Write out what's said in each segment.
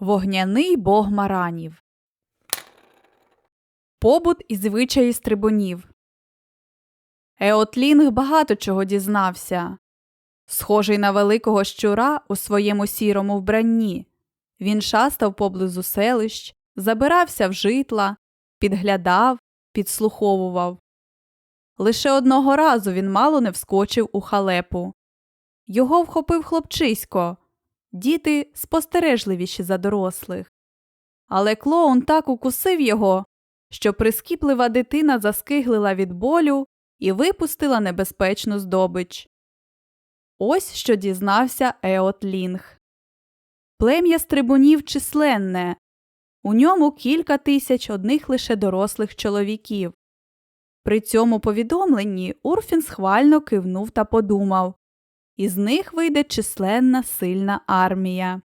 Вогняний бог маранів. Побут і звичаї стрибунів. Еотлінг багато чого дізнався. Схожий на великого щура у своєму сірому вбранні. Він шастав поблизу селищ, забирався в житла, підглядав, підслуховував. Лише одного разу він мало не вскочив у халепу. Його вхопив хлопчисько. Діти спостережливіші за дорослих. Але клоун так укусив його, що прискіплива дитина заскиглила від болю і випустила небезпечну здобич. Ось що дізнався Еот Лінг. Плем'я стрибунів численне. У ньому кілька тисяч одних лише дорослих чоловіків. При цьому повідомленні Урфін схвально кивнув та подумав із них вийде численна сильна армія.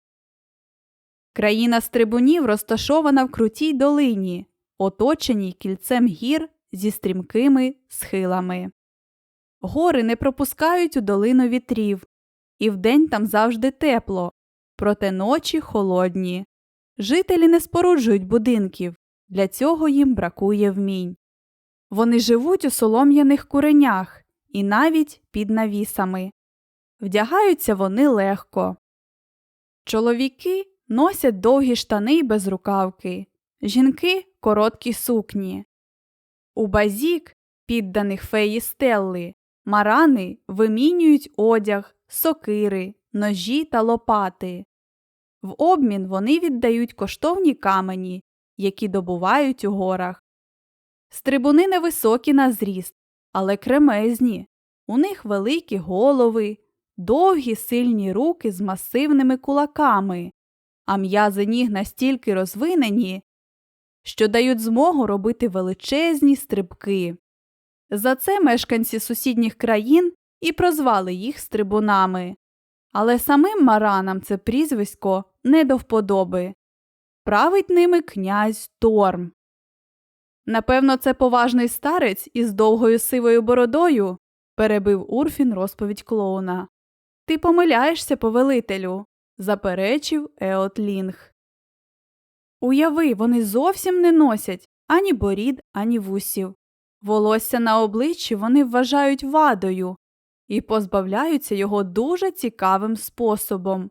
Країна стрибунів розташована в крутій долині, оточеній кільцем гір зі стрімкими схилами. Гори не пропускають у долину вітрів, і вдень там завжди тепло, проте ночі холодні. Жителі не споруджують будинків, для цього їм бракує вмінь. Вони живуть у солом'яних куренях і навіть під навісами. Вдягаються вони легко. Чоловіки носять довгі штани й безрукавки, жінки короткі сукні. У базік, підданих феї Стелли, марани вимінюють одяг, сокири, ножі та лопати. В обмін вони віддають коштовні камені, які добувають у горах. Стрибуни невисокі на зріст, але кремезні. У них великі голови, довгі сильні руки з масивними кулаками, а м'язи ніг настільки розвинені, що дають змогу робити величезні стрибки. За це мешканці сусідніх країн і прозвали їх стрибунами. Але самим маранам це прізвисько не до вподоби. Править ними князь Торм. Напевно, це поважний старець із довгою сивою бородою, перебив Урфін розповідь клоуна. Ти помиляєшся, повелителю, заперечив Еот Лінг. Уяви, вони зовсім не носять ані борід, ані вусів. Волосся на обличчі вони вважають вадою і позбавляються його дуже цікавим способом.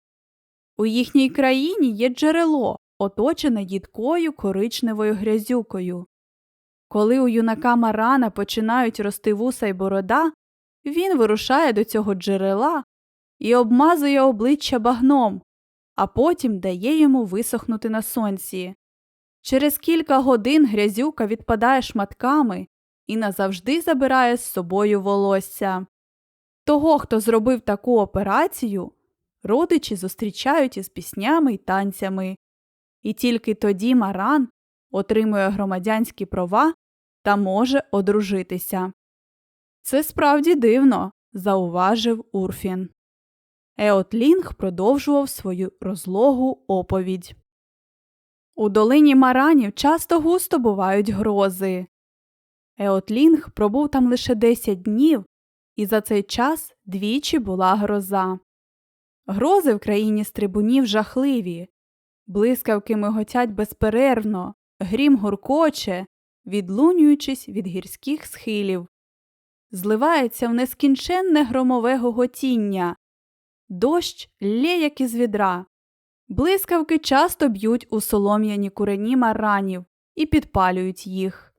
У їхній країні є джерело, оточене їдкою коричневою грязюкою. Коли у юнака Марана починають рости вуса й борода, він вирушає до цього джерела і обмазує обличчя багном, а потім дає йому висохнути на сонці. Через кілька годин грязюка відпадає шматками і назавжди забирає з собою волосся. Того, хто зробив таку операцію, родичі зустрічають із піснями й танцями, і тільки тоді Маран отримує громадянські права та може одружитися. Це справді дивно, зауважив Урфін. Еотлінг продовжував свою розлогу оповідь. У долині маранів часто густо бувають грози. Еотлінг пробув там лише 10 днів, і за цей час двічі була гроза. Грози в країні стрибунів жахливі, блискавки миготять безперервно, грім гуркоче, відлунюючись від гірських схилів. Зливається в нескінченне громове гоготіння, дощ лє, як із відра. Блискавки часто б'ють у солом'яні курені маранів і підпалюють їх.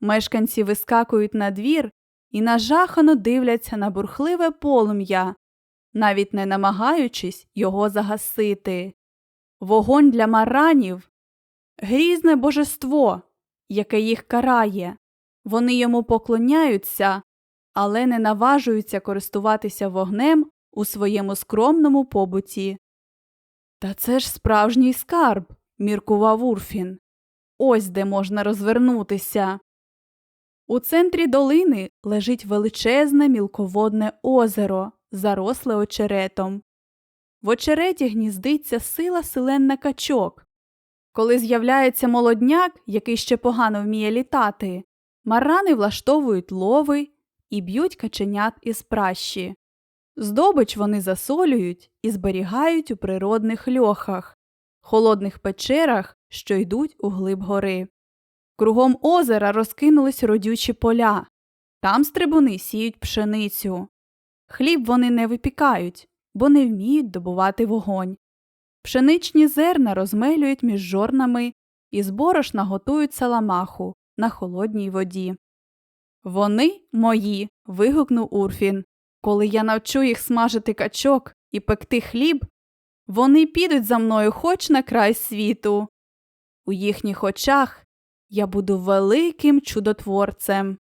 Мешканці вискакують на двір і нажахано дивляться на бурхливе полум'я, навіть не намагаючись його загасити. Вогонь для маранів грізне божество, яке їх карає. Вони йому поклоняються, але не наважуються користуватися вогнем у своєму скромному побуті. Та це ж справжній скарб, міркував Урфін. Ось де можна розвернутися. У центрі долини лежить величезне мілководне озеро, заросле очеретом. В очереті гніздиться сила селенна качок. Коли з'являється молодняк, який ще погано вміє літати, марани влаштовують лови і б'ють каченят із пращі. Здобич вони засолюють і зберігають у природних льохах. холодних печерах, що йдуть у глиб гори. Кругом озера розкинулись родючі поля. Там стрибуни сіють пшеницю. Хліб вони не випікають, бо не вміють добувати вогонь. Пшеничні зерна розмелюють між жорнами і з борошна готують саламаху на холодній воді. Вони мої. вигукнув Урфін. Коли я навчу їх смажити качок і пекти хліб, вони підуть за мною хоч на край світу. У їхніх очах я буду великим чудотворцем.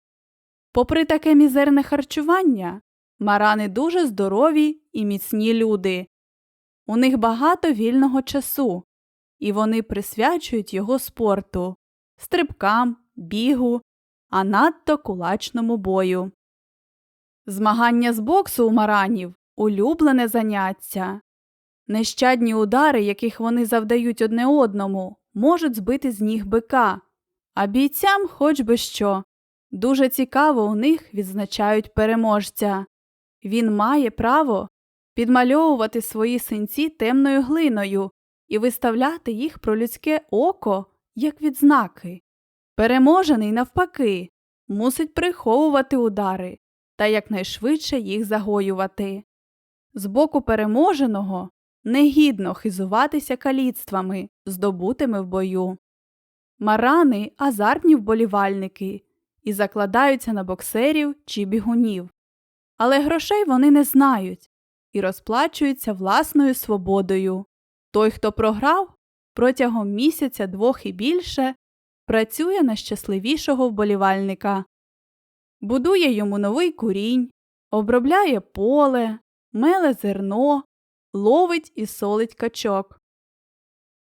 Попри таке мізерне харчування, марани дуже здорові і міцні люди. У них багато вільного часу, і вони присвячують його спорту, стрибкам, бігу, а надто кулачному бою. Змагання з боксу у маранів улюблене заняття. Нещадні удари, яких вони завдають одне одному, можуть збити з ніг бика, а бійцям хоч би що. Дуже цікаво у них відзначають переможця. Він має право підмальовувати свої синці темною глиною і виставляти їх про людське око як відзнаки. Переможений, навпаки, мусить приховувати удари та якнайшвидше їх загоювати. З боку переможеного негідно хизуватися каліцтвами, здобутими в бою. Марани азартні вболівальники і закладаються на боксерів чи бігунів. Але грошей вони не знають і розплачуються власною свободою. Той, хто програв, протягом місяця двох і більше працює на щасливішого вболівальника, будує йому новий курінь, обробляє поле, меле зерно, ловить і солить качок.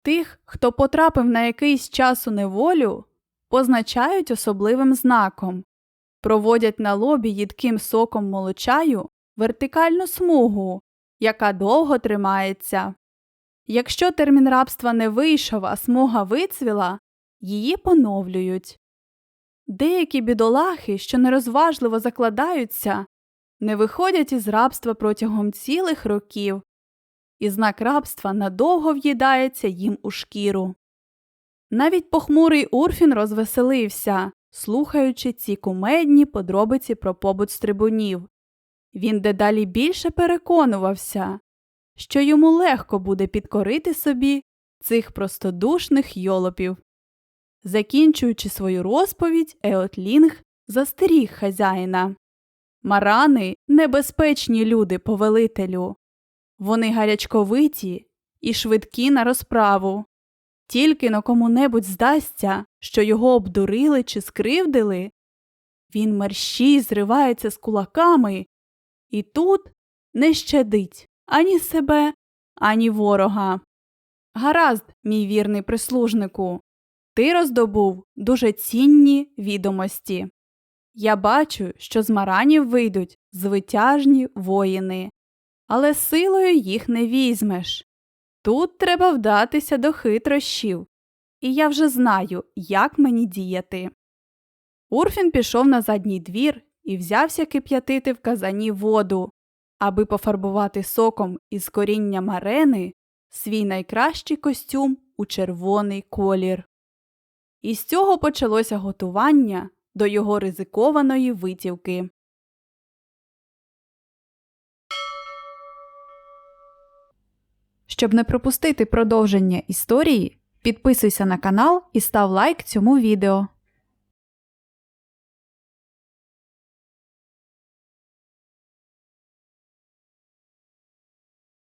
Тих, хто потрапив на якийсь час у неволю, позначають особливим знаком, проводять на лобі їдким соком молочаю вертикальну смугу, яка довго тримається. Якщо термін рабства не вийшов, а смуга вицвіла, її поновлюють. Деякі бідолахи, що нерозважливо закладаються, не виходять із рабства протягом цілих років, і знак рабства надовго в'їдається їм у шкіру. Навіть похмурий Урфін розвеселився, слухаючи ці кумедні подробиці про побут стрибунів. Він дедалі більше переконувався, що йому легко буде підкорити собі цих простодушних йолопів. Закінчуючи свою розповідь, Еотлінг застеріг хазяїна. Марани небезпечні люди, повелителю. Вони гарячковиті і швидкі на розправу. Тільки на кому-небудь здасться, що його обдурили чи скривдили, він мерщій зривається з кулаками і тут не щадить ані себе, ані ворога. Гаразд, мій вірний прислужнику, ти роздобув дуже цінні відомості. Я бачу, що з маранів вийдуть звитяжні воїни, але силою їх не візьмеш. Тут треба вдатися до хитрощів, і я вже знаю, як мені діяти. Урфін пішов на задній двір і взявся кип'ятити в казані воду, аби пофарбувати соком із коріння марени свій найкращий костюм у червоний колір. І з цього почалося готування до його ризикованої витівки. Щоб не пропустити продовження історії, підписуйся на канал і став лайк цьому відео.